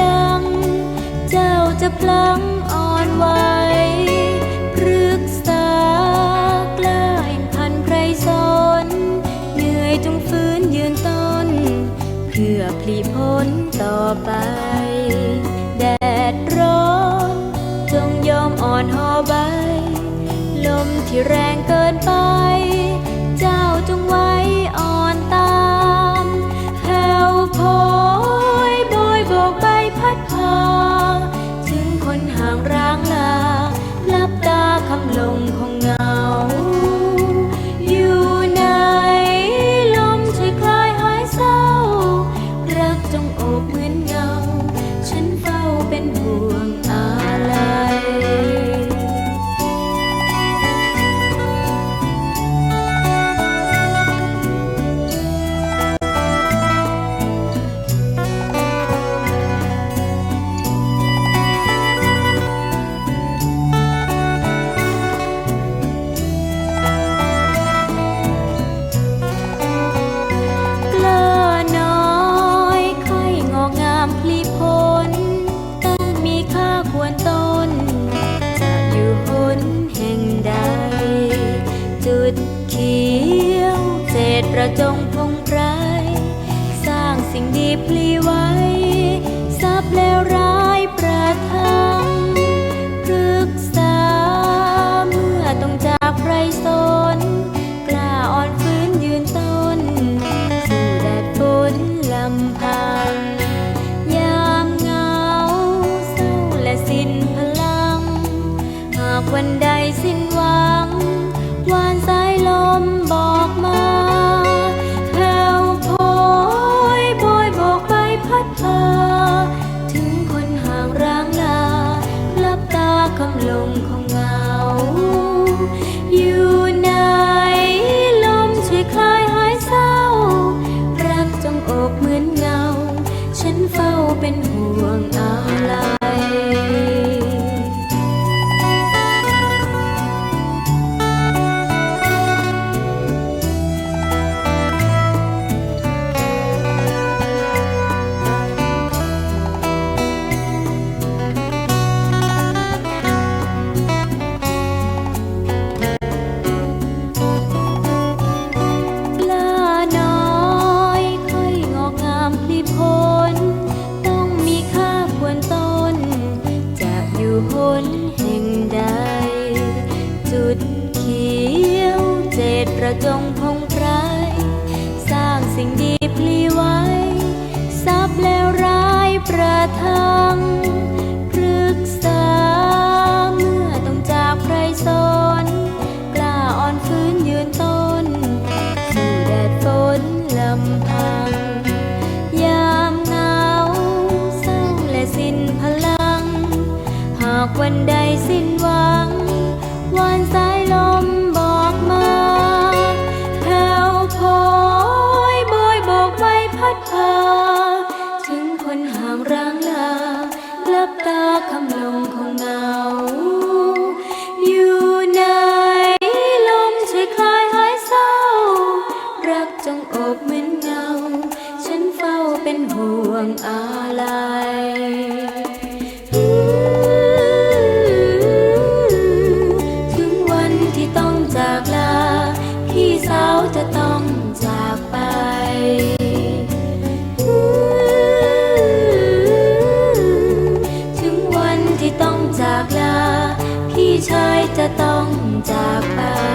ดัง เจ้าจะพลังอ่อนไหวพฤกษากล้าเห็นพันใครสนเหนื่อยจงฟื้นยืนต้น เพื่อพลีพ้นต่อไป แดดร้อนจงยอมอ่อนหอใบ ลมที่แรงเกินไป เ็นห่วงอาลัย สิ่งดีพลีไว้ ทรัพย์แล้วร้ายประทังปรึกษาเมื่อต้องจากใครสนกล้าอ่อนฟื้นยืนต้น สู่แดดฝนลำพัง ยามหนาวเศร้าและสิ้นพลัง หากวันใดสิ้นหวัง วันสา็นห่วงอะไรถึงวันที่ต้องจากลา พี่สาวจะต้องจากไปถึงวันที่ต้องจากลา พี่ชายจะต้องจากไป